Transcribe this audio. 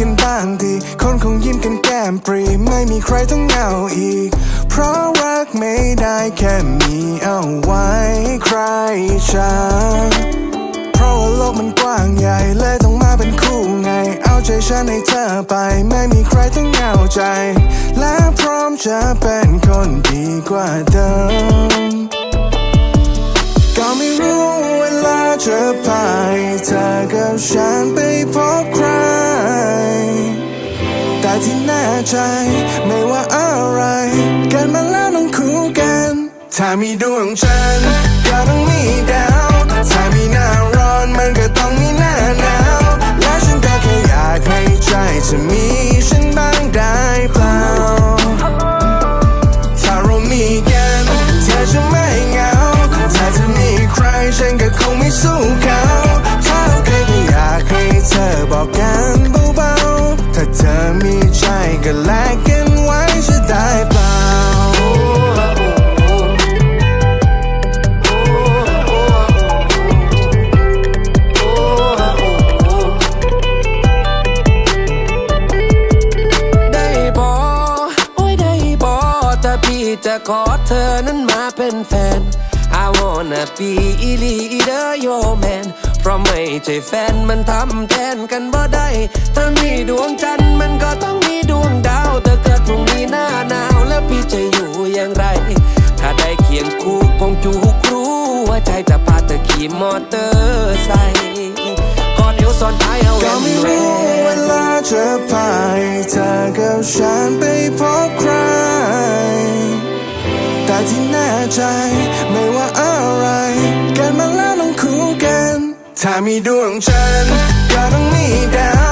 กันบ้างดี คนคงยิ้มกันแก้มปรี ไม่มีใครต้องเหงาอีก เพราะรักไม่ได้แค่มีเอาไว้ใครฉันเพราะว่าโลกมันกว้างใหญ่เลยต้องมาเป็นคู่ไง เอาใจฉันให้เธอไป ไม่มีใครต้องเหงาใจ และพร้อมจะเป็นคนดีกว่าเดิมก็ไม่รู้เวลาจะพาเธอกับฉันไปพบใคร แต่ที่แน่ใจ ไม่ว่าอะไรกิดมาแล้วต้องคู่กัน ถ้ามีดวงจันทร์ก็ต้องมีดาวถ้ามีหน้าร้อนมันก็ต้องมีหน้าหนาวและฉันก็แค่อยากให้ใจจะมีฉันบ้างได้เปล่าถ้าเรามีกันเธอจะไม่เหงาถ้าจะมีใครฉันก็คงไม่สู้ ก็แลกกันไว้จะได้เปล่าได้บอโอ้ยได้บอแต่พี่จะขอเธอนั้นมาเป็นแฟน I wanna be อีลีเดอร์โยแมนเพราะไม่ใช่แฟนมันทำแทนกันบ่ได้ถ้ามีดวงใจ ลาจะพาให้เธอกับฉันไปพบใคร แต่ที่แน่ใจไม่ว่าอะไรเกิดมาแล้วต้องคู่กัน ถ้ามีดวงฉันก็ต้องมีดาว